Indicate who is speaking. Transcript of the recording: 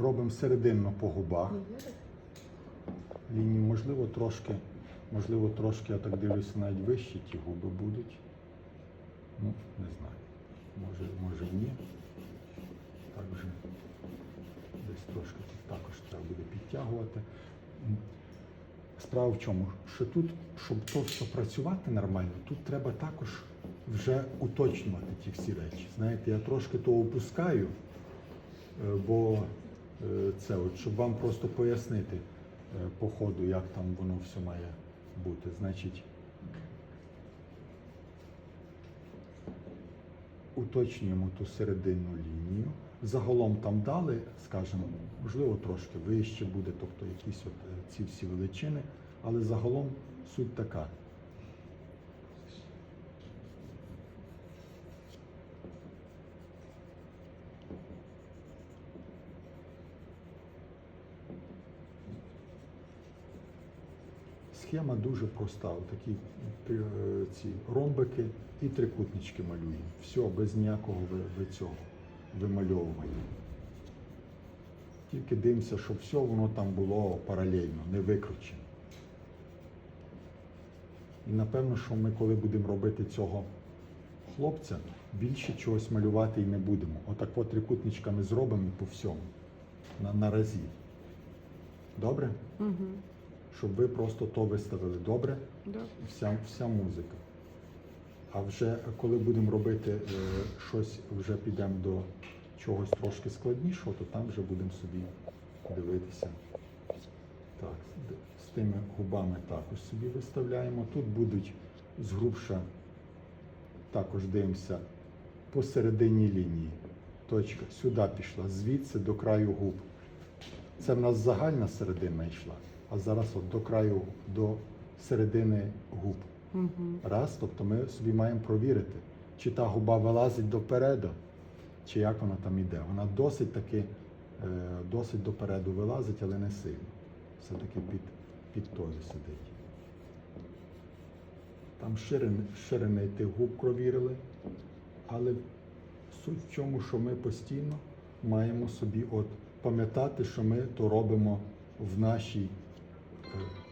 Speaker 1: Робимо серединно по губах.
Speaker 2: Не?
Speaker 1: Лінії, можливо, трошки, можливо, трошки, я так дивлюся, навіть вищі ті губи будуть. Ну, не знаю. Може, може ні. Так вже десь трошки тут також треба буде підтягувати. Справа в чому? Що тут, щоб то працювати нормально, тут треба також вже уточнювати ті всі речі. Знаєте, я трошки то опускаю, е, бо це от, щоб вам просто пояснити е, по ходу, як там воно все має бути. Значить, уточнюємо ту серединну лінію. Загалом там дали, скажімо, можливо, трошки вище буде, тобто якісь от е, ці всі величини, але загалом суть така. Схема дуже проста. Такі ці ромбики і трикутнички малюємо. Все, без ніякого ви цього вимальовування. Тільки дивимося, щоб все воно там було паралельно, не викручено. І напевно, що ми, коли будемо робити цього хлопця, більше чогось малювати і не будемо. Отак от трикутничками зробимо по всьому. На, на разі. Добре?
Speaker 2: Угу.
Speaker 1: Щоб ви просто то виставили добре,
Speaker 2: Да.
Speaker 1: вся, вся музика. А вже коли будемо робити е, щось, вже підемо до чогось трошки складнішого, то там вже будемо собі дивитися. Так, з- з тими губами також собі виставляємо. Тут будуть згрубша, також дивимося посередині лінії. Точка сюди пішла, звідси до краю губ. Це в нас загальна середина йшла, а зараз от до краю, до середини губ.
Speaker 2: Угу.
Speaker 1: Раз, тобто ми собі маємо провірити, чи та губа вилазить допереду, чи як вона там іде. Вона досить таки, е, досить допереду вилазить, але не сильно. Все-таки під, під тою сидить. Там ширини, ширини тих губ провірили, але суть в чому, що ми постійно маємо собі от пам'ятати, що ми то робимо в нашій е,